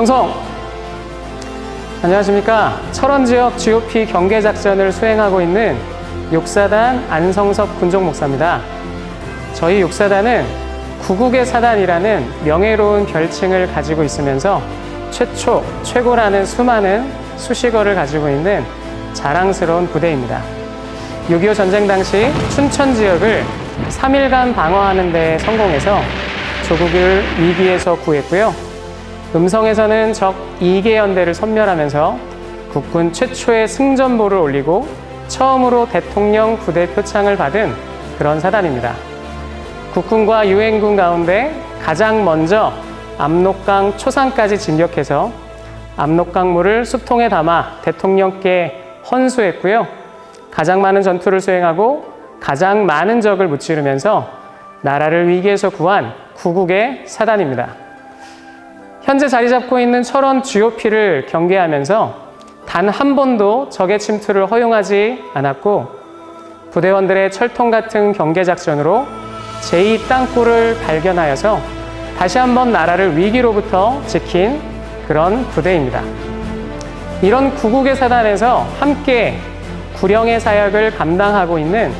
청성! 안녕하십니까. 철원 지역 GOP 경계 작전을 수행하고 있는 육사단 안성섭 군종 목사입니다. 저희 육사단은 구국의 사단이라는 명예로운 별칭을 가지고 있으면서 최초, 최고라는 수많은 수식어를 가지고 있는 자랑스러운 부대입니다. 6.25 전쟁 당시 춘천 지역을 3일간 방어하는 데 성공해서 조국을 위기에서 구했고요. 음성에서는 적 2개 연대를 섬멸하면서 국군 최초의 승전보를 올리고 처음으로 대통령 부대 표창을 받은 그런 사단입니다. 국군과 유엔군 가운데 가장 먼저 압록강 초산까지 진격해서 압록강물을 숲통에 담아 대통령께 헌수했고요. 가장 많은 전투를 수행하고 가장 많은 적을 무찌르면서 나라를 위기에서 구한 구국의 사단입니다. 현재 자리 잡고 있는 철원 GOP를 경계하면서 단 한 번도 적의 침투를 허용하지 않았고 부대원들의 철통 같은 경계 작전으로 제2 땅굴을 발견하여서 다시 한번 나라를 위기로부터 지킨 그런 부대입니다. 이런 구국의 사단에서 함께 구령의 사역을 감당하고 있는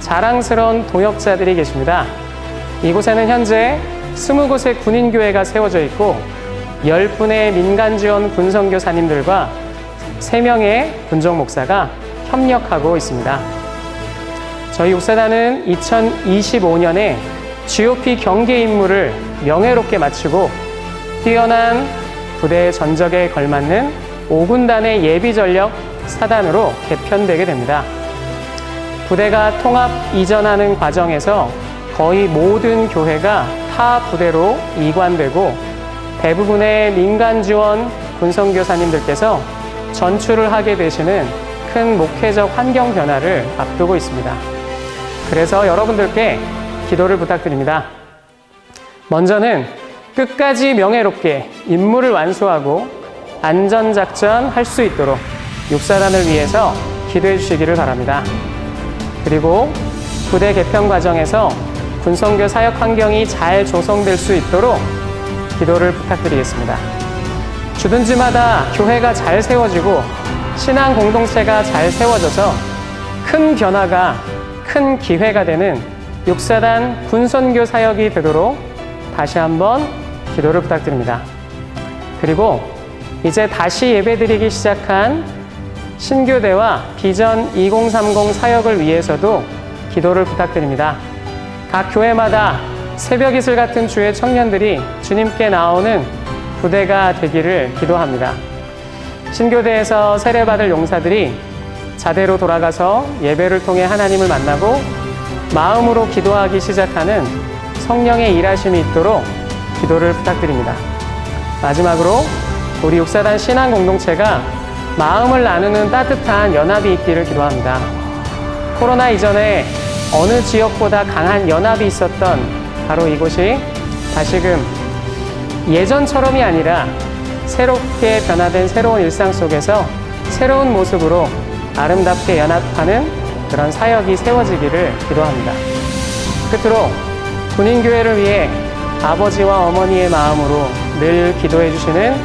자랑스러운 동역자들이 계십니다. 이곳에는 현재 20곳의 군인교회가 세워져 있고 10분의 민간지원 군성교사님들과 3명의 군종 목사가 협력하고 있습니다. 저희 육사단은 2025년에 GOP 경계 임무를 명예롭게 마치고 뛰어난 부대 전적에 걸맞는 5군단의 예비 전력 사단으로 개편되게 됩니다. 부대가 통합 이전하는 과정에서 거의 모든 교회가 타 부대로 이관되고 대부분의 민간 지원 군성교사님들께서 전출을 하게 되시는 큰 목회적 환경 변화를 앞두고 있습니다. 그래서 여러분들께 기도를 부탁드립니다. 먼저는 끝까지 명예롭게 임무를 완수하고 안전작전 할 수 있도록 육사단을 위해서 기도해 주시기를 바랍니다. 그리고 부대 개편 과정에서 군성교 사역 환경이 잘 조성될 수 있도록 기도를 부탁드리겠습니다. 주둔지마다 교회가 잘 세워지고 신앙 공동체가 잘 세워져서 큰 변화가 큰 기회가 되는 육사단 군선교 사역이 되도록 다시 한번 기도를 부탁드립니다. 그리고 이제 다시 예배드리기 시작한 신교대와 비전 2030 사역을 위해서도 기도를 부탁드립니다. 각 교회마다 새벽 이슬 같은 주의 청년들이 주님께 나오는 부대가 되기를 기도합니다. 신교대에서 세례받을 용사들이 자대로 돌아가서 예배를 통해 하나님을 만나고 마음으로 기도하기 시작하는 성령의 일하심이 있도록 기도를 부탁드립니다. 마지막으로 우리 육사단 신앙 공동체가 마음을 나누는 따뜻한 연합이 있기를 기도합니다. 코로나 이전에 어느 지역보다 강한 연합이 있었던 바로 이곳이 다시금 예전처럼이 아니라 새롭게 변화된 새로운 일상 속에서 새로운 모습으로 아름답게 연합하는 그런 사역이 세워지기를 기도합니다. 끝으로 군인교회를 위해 아버지와 어머니의 마음으로 늘 기도해 주시는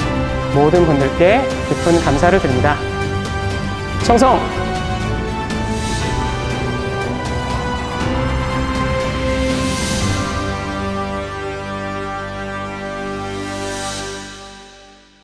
모든 분들께 깊은 감사를 드립니다. 청성